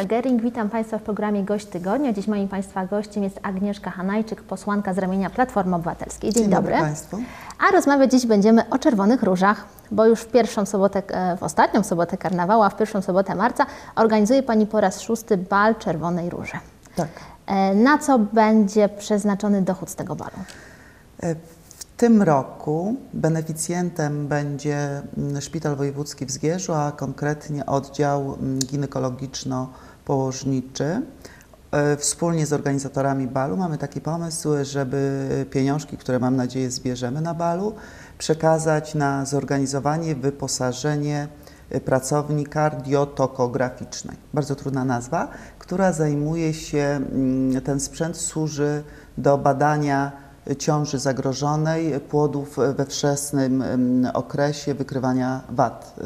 Agnieszka Gering, witam Państwa w programie Gość Tygodnia. Dziś moim Państwa gościem jest Agnieszka Hanajczyk, posłanka z ramienia Platformy Obywatelskiej. Dzień, Dzień dobry. dobry Państwu. A rozmawiać dziś będziemy o czerwonych różach, bo już w pierwszą sobotę, e, w ostatnią sobotę karnawału, a w pierwszą sobotę marca organizuje Pani po raz szósty bal Czerwonej Róży. Tak. E, Na co będzie przeznaczony dochód z tego balu? E, W tym roku beneficjentem będzie mm, Szpital Wojewódzki w Zgierzu, a konkretnie oddział mm, ginekologiczno-położniczy. E, Wspólnie z organizatorami balu mamy taki pomysł, żeby pieniążki, które mam nadzieję zbierzemy na balu, przekazać na zorganizowanie, wyposażenie e, pracowni kardiotokograficznej. Bardzo trudna nazwa, która zajmuje się, mm, ten sprzęt służy do badania ciąży zagrożonej, płodów we wczesnym em, okresie wykrywania wad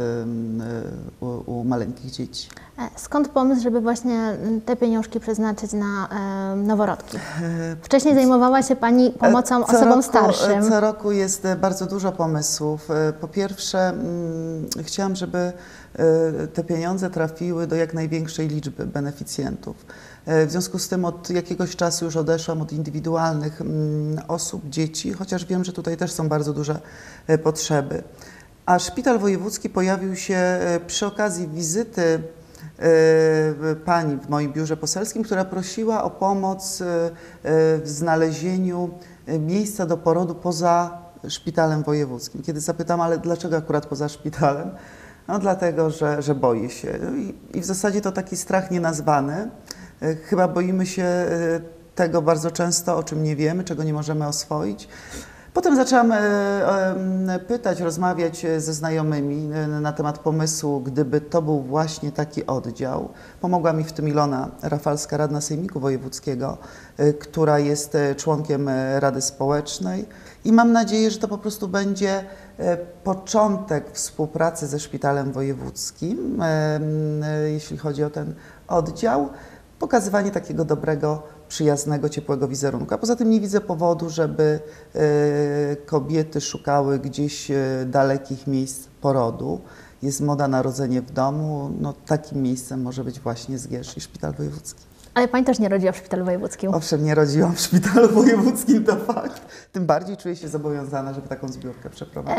u, u maleńkich dzieci. E, Skąd pomysł, żeby właśnie te pieniążki przeznaczyć na e, noworodki? Wcześniej zajmowała się Pani pomocą E, Co osobom roku, starszym. e, Co roku jest bardzo dużo pomysłów. Po pierwsze, mm, chciałam, żeby te pieniądze trafiły do jak największej liczby beneficjentów. W związku z tym od jakiegoś czasu już odeszłam od indywidualnych mm, osób, dzieci, chociaż wiem, że tutaj też są bardzo duże potrzeby. A szpital wojewódzki pojawił się przy okazji wizyty pani w moim biurze poselskim, która prosiła o pomoc e, e, w znalezieniu miejsca do porodu poza szpitalem wojewódzkim. Kiedy zapytam, ale dlaczego akurat poza szpitalem? No dlatego, że, że boi się. I, I w zasadzie to taki strach nienazwany. Chyba boimy się tego bardzo często, o czym nie wiemy, czego nie możemy oswoić. Potem zaczęłam e, e, pytać, rozmawiać e, ze znajomymi na temat pomysłu, gdyby to był właśnie taki oddział. Pomogła mi w tym Ilona Rafalska, radna Sejmiku Wojewódzkiego, która jest członkiem Rady Społecznej. I mam nadzieję, że to po prostu będzie początek współpracy ze Szpitalem Wojewódzkim, jeśli chodzi o ten oddział. Pokazywanie takiego dobrego, przyjaznego, ciepłego wizerunku. A poza tym nie widzę powodu, żeby e, kobiety szukały gdzieś e, dalekich miejsc porodu. Jest moda narodzenie w domu. No, takim miejscem może być właśnie Zgierz i Szpital Wojewódzki. Ale Pani też nie rodziła w szpitalu wojewódzkim. Owszem, nie rodziłam w Szpitalu Wojewódzkim, to fakt. Tym bardziej czuję się zobowiązana, żeby taką zbiórkę przeprowadzić.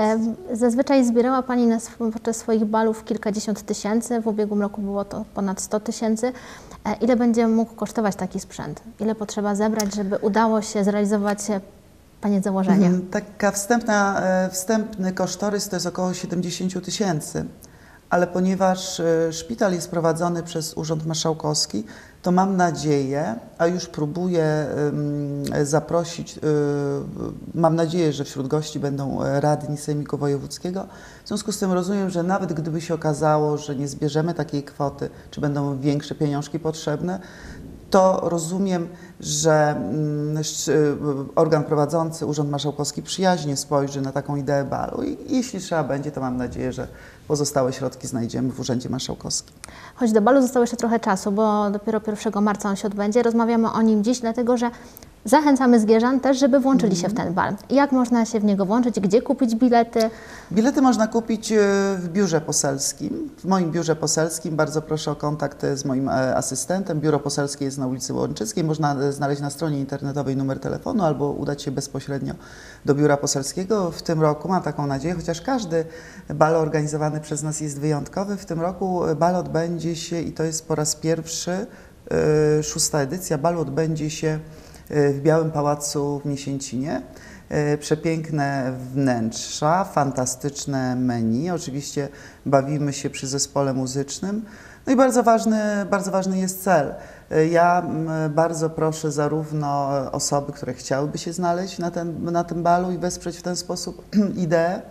E, Zazwyczaj zbierała Pani na podczas swoich balów kilkadziesiąt tysięcy, w ubiegłym roku było to ponad 100 tysięcy. E, Ile będzie mógł kosztować taki sprzęt? Ile potrzeba zebrać, żeby udało się zrealizować e, Pani założenie? Mhm, Taka wstępna, e, wstępny kosztorys to jest około 70 tysięcy, ale ponieważ e, szpital jest prowadzony przez Urząd Marszałkowski, to mam nadzieję, a już próbuję zaprosić, e, mam nadzieję, że wśród gości będą e, radni Sejmiku Wojewódzkiego. W związku z tym rozumiem, że nawet gdyby się okazało, że nie zbierzemy takiej kwoty, czy będą większe pieniążki potrzebne, to rozumiem, że mm, y, organ prowadzący, Urząd Marszałkowski przyjaźnie spojrzy na taką ideę balu i jeśli trzeba będzie, to mam nadzieję, że pozostałe środki znajdziemy w Urzędzie Marszałkowskim. Choć do balu zostało jeszcze trochę czasu, bo dopiero 1 marca on się odbędzie. Rozmawiamy o nim dziś, dlatego że zachęcamy Zgierzan też, żeby włączyli się w ten bal. Jak można się w niego włączyć? Gdzie kupić bilety? Bilety można kupić e, w biurze poselskim, w moim biurze poselskim. Bardzo proszę o kontakt z moim e, asystentem. Biuro poselskie jest na ulicy Łączyckiej. Można e, znaleźć na stronie internetowej numer telefonu albo udać się bezpośrednio do biura poselskiego. W tym roku mam taką nadzieję, chociaż każdy bal organizowany przez nas jest wyjątkowy. W tym roku bal odbędzie się i to jest po raz pierwszy, szósta edycja, bal odbędzie się w Białym Pałacu w Miesięcinie. E, Przepiękne wnętrza, fantastyczne menu. Oczywiście bawimy się przy zespole muzycznym. No i bardzo ważny, bardzo ważny jest cel. E, Ja bardzo proszę zarówno osoby, które chciałyby się znaleźć na, ten, na tym balu i wesprzeć w ten sposób ideę,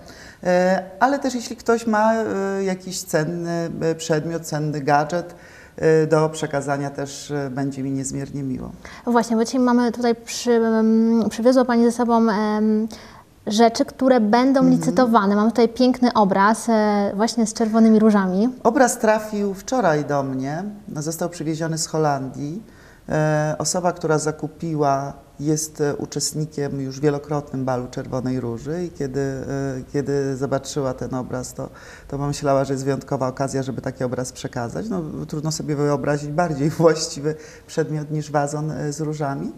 ale też jeśli ktoś ma jakiś cenny przedmiot, cenny gadżet do przekazania, też e, będzie mi niezmiernie miło. Właśnie, bo dzisiaj mamy tutaj, przy, em, przywiozła Pani ze sobą em, rzeczy, które będą licytowane. Mam tutaj piękny obraz e, właśnie z czerwonymi różami. Obraz trafił wczoraj do mnie, został przywieziony z Holandii. E, Osoba, która zakupiła jest e, uczestnikiem już wielokrotnym balu Czerwonej Róży i kiedy, e, kiedy zobaczyła ten obraz, to, to pomyślała, że jest wyjątkowa okazja, żeby taki obraz przekazać. No, trudno sobie wyobrazić bardziej właściwy przedmiot niż wazon e, z różami.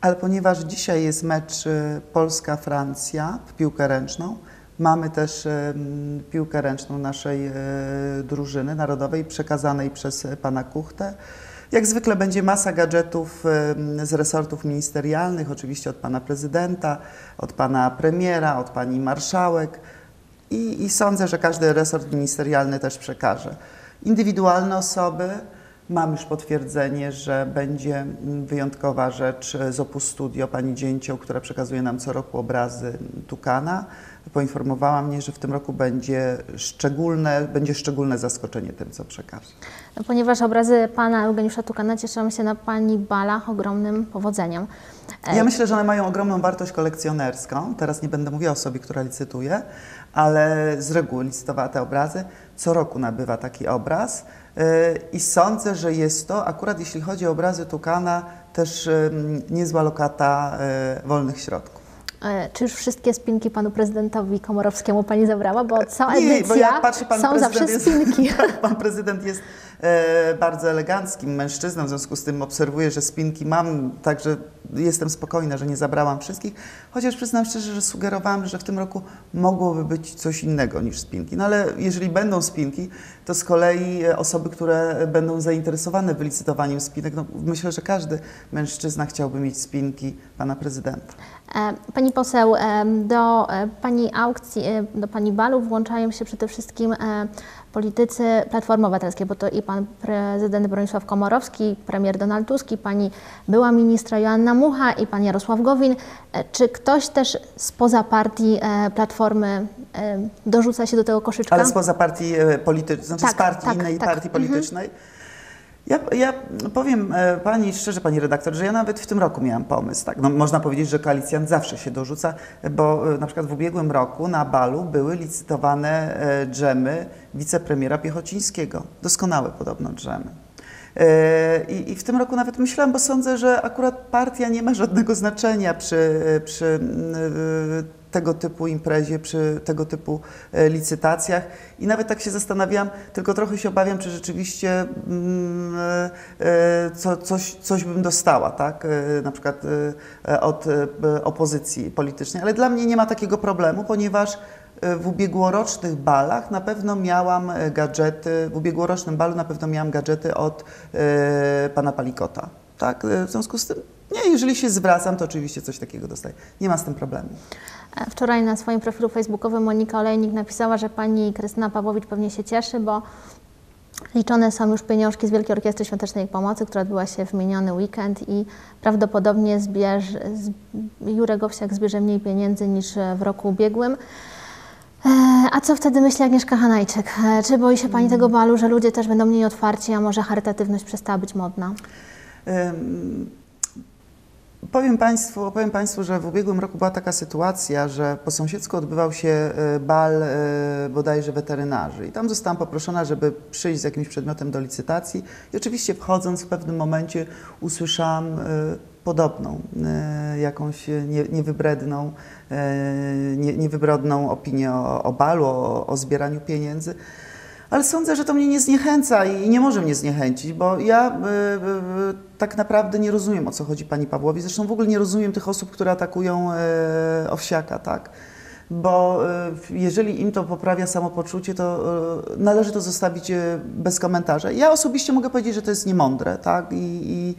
Ale ponieważ dzisiaj jest mecz Polska-Francja w piłkę ręczną, mamy też piłkę ręczną naszej drużyny narodowej przekazanej przez pana Kuchtę. Jak zwykle będzie masa gadżetów z resortów ministerialnych, oczywiście od pana prezydenta, od pana premiera, od pani marszałek i, i sądzę, że każdy resort ministerialny też przekaże. Indywidualne osoby, Mam już potwierdzenie, że będzie wyjątkowa rzecz z Opus Studio, pani Dzięcioł, która przekazuje nam co roku obrazy Tukana. Poinformowała mnie, że w tym roku będzie szczególne, będzie szczególne zaskoczenie tym, co przekaże. No, Ponieważ obrazy pana Eugeniusza Tukana cieszą się na pani balach ogromnym powodzeniem. E, Ja myślę, że one mają ogromną wartość kolekcjonerską. Teraz nie będę mówiła o osobie, która licytuje, ale z reguły licytowała te obrazy. Co roku nabywa taki obraz yy, i sądzę, że jest to, akurat jeśli chodzi o obrazy Tukana, też niezła lokata yy, wolnych środków. E, Czy już wszystkie spinki panu prezydentowi Komorowskiemu pani zabrała? Bo co Nie, edycja bo jak patrzę, pan są zawsze jest- spinki. Pan prezydent jest bardzo eleganckim mężczyzną, w związku z tym obserwuję, że spinki mam, także jestem spokojna, że nie zabrałam wszystkich, chociaż przyznam szczerze, że sugerowałam, że w tym roku mogłoby być coś innego niż spinki. No ale jeżeli będą spinki, to z kolei e, osoby, które będą zainteresowane wylicytowaniem spinek, no myślę, że każdy mężczyzna chciałby mieć spinki pana prezydenta. E, Pani poseł, e, do e, Pani aukcji, e, do Pani balu włączają się przede wszystkim e, politycy Platformy Obywatelskiej, bo to i Prezydent Bronisław Komorowski, Premier Donald Tusk, Pani była ministra Joanna Mucha i Pan Jarosław Gowin. E, Czy ktoś też spoza partii e, Platformy e, dorzuca się do tego koszyczka? Ale spoza partii politycznej, znaczy Tak, z partii tak, innej tak. partii Mhm. Ja, ja powiem e, Pani szczerze, Pani redaktor, że ja nawet w tym roku miałam pomysł. Tak? No, można powiedzieć, że koalicjant zawsze się dorzuca, bo e, na przykład w ubiegłym roku na balu były licytowane e, dżemy wicepremiera Piechocińskiego. Doskonałe podobno dżemy. I, I w tym roku nawet myślałam, bo sądzę, że akurat partia nie ma żadnego znaczenia przy, przy mm, tego typu imprezie, przy tego typu e, licytacjach. I nawet tak się zastanawiam, tylko trochę się obawiam, czy rzeczywiście mm, e, e, co, coś, coś bym dostała, tak? Na przykład od opozycji politycznej. Ale dla mnie nie ma takiego problemu, ponieważ w ubiegłorocznych balach na pewno miałam gadżety, w ubiegłorocznym balu na pewno miałam gadżety od pana Palikota. Tak? E, W związku z tym, nie, jeżeli się zwracam, to oczywiście coś takiego dostaję. Nie ma z tym problemu. E, Wczoraj na swoim profilu facebookowym Monika Olejnik napisała, że pani Krystyna Pawłowicz pewnie się cieszy, bo liczone są już pieniążki z Wielkiej Orkiestry Świątecznej Pomocy, która odbyła się w miniony weekend i prawdopodobnie zbierz, z, Jurek Owsiak zbierze mniej pieniędzy niż w roku ubiegłym. E, A co wtedy myśli Agnieszka Hanajczyk? Czy boi się Pani tego balu, że ludzie też będą mniej otwarci, a może charytatywność przestała być modna? Powiem państwu, powiem państwu, że w ubiegłym roku była taka sytuacja, że po sąsiedzku odbywał się e, bal e, bodajże weterynarzy i tam zostałam poproszona, żeby przyjść z jakimś przedmiotem do licytacji i oczywiście wchodząc w pewnym momencie usłyszałam e, podobną, jakąś nie, niewybredną, nie, niewybrodną opinię o, balu, o zbieraniu pieniędzy. Ale sądzę, że to mnie nie zniechęca i nie może mnie zniechęcić, bo ja y, y, y, tak naprawdę nie rozumiem, o co chodzi pani Pawłowi. Zresztą w ogóle nie rozumiem tych osób, które atakują y, Owsiaka, tak? Bo y, jeżeli im to poprawia samopoczucie, to y, należy to zostawić bez komentarza. Ja osobiście mogę powiedzieć, że to jest niemądre, tak? I, i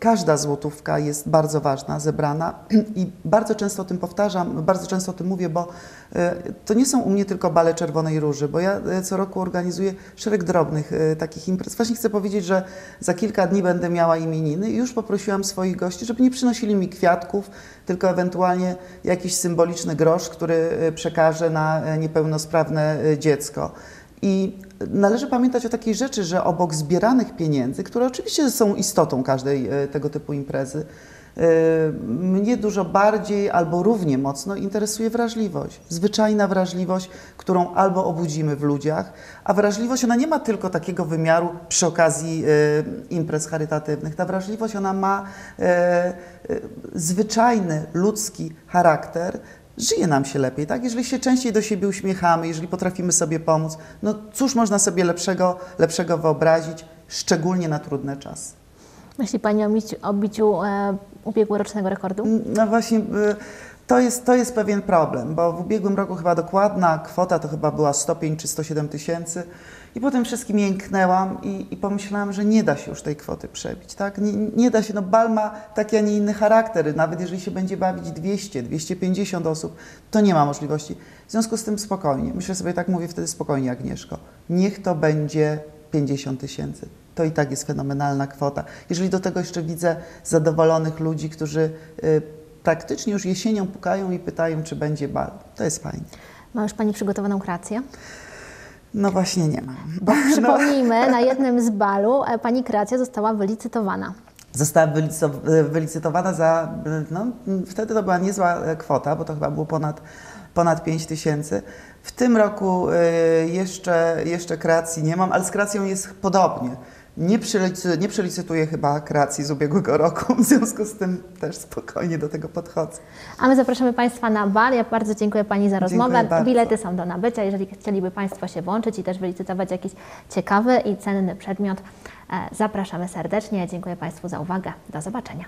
każda złotówka jest bardzo ważna, zebrana i bardzo często o tym powtarzam, bardzo często o tym mówię, bo e, to nie są u mnie tylko bale Czerwonej Róży, bo ja e, co roku organizuję szereg drobnych e, takich imprez. Właśnie chcę powiedzieć, że za kilka dni będę miała imieniny i już poprosiłam swoich gości, żeby nie przynosili mi kwiatków, tylko ewentualnie jakiś symboliczny grosz, który przekażę na niepełnosprawne dziecko. I należy pamiętać o takiej rzeczy, że obok zbieranych pieniędzy, które oczywiście są istotą każdej e, tego typu imprezy, Y, Mnie dużo bardziej albo równie mocno interesuje wrażliwość. Zwyczajna wrażliwość, którą albo obudzimy w ludziach, a wrażliwość ona nie ma tylko takiego wymiaru przy okazji y, imprez charytatywnych. Ta wrażliwość ona ma zwyczajny ludzki charakter. Żyje nam się lepiej, tak? Jeżeli się częściej do siebie uśmiechamy, jeżeli potrafimy sobie pomóc, no cóż można sobie lepszego, lepszego wyobrazić, szczególnie na trudne czasy. Myśli Pani o, biciu, o biciu e, ubiegłorocznego rekordu? No właśnie, y, to jest, to jest pewien problem, bo w ubiegłym roku chyba dokładna kwota to chyba była 105 czy 107 tysięcy i potem wszystkim jęknęłam i, i pomyślałam, że nie da się już tej kwoty przebić, tak? Nie, nie da się, no bal ma taki, a nie inny charakter, nawet jeżeli się będzie bawić 200, 250 osób, to nie ma możliwości. W związku z tym spokojnie, myślę sobie tak, mówię wtedy spokojnie Agnieszko, niech to będzie 50 tysięcy. To i tak jest fenomenalna kwota. Jeżeli do tego jeszcze widzę zadowolonych ludzi, którzy y, praktycznie już jesienią pukają i pytają, czy będzie bal, to jest fajnie. Ma już Pani przygotowaną kreację? No właśnie nie mam. Bo przypomnijmy, na jednym z balu e, Pani kreacja została wylicytowana. Została y, wylicytowana za, no wtedy to była niezła e, kwota, bo to chyba było ponad, ponad 5 tysięcy. W tym roku jeszcze, jeszcze kreacji nie mam, ale z kreacją jest podobnie. Nie, przylicy, nie przelicytuję chyba kreacji z ubiegłego roku, w związku z tym też spokojnie do tego podchodzę. A my zapraszamy Państwa na bal. Ja bardzo dziękuję Pani za rozmowę. Bilety są do nabycia. Jeżeli chcieliby Państwo się włączyć i też wylicytować jakiś ciekawy i cenny przedmiot, e, zapraszamy serdecznie. Dziękuję Państwu za uwagę. Do zobaczenia.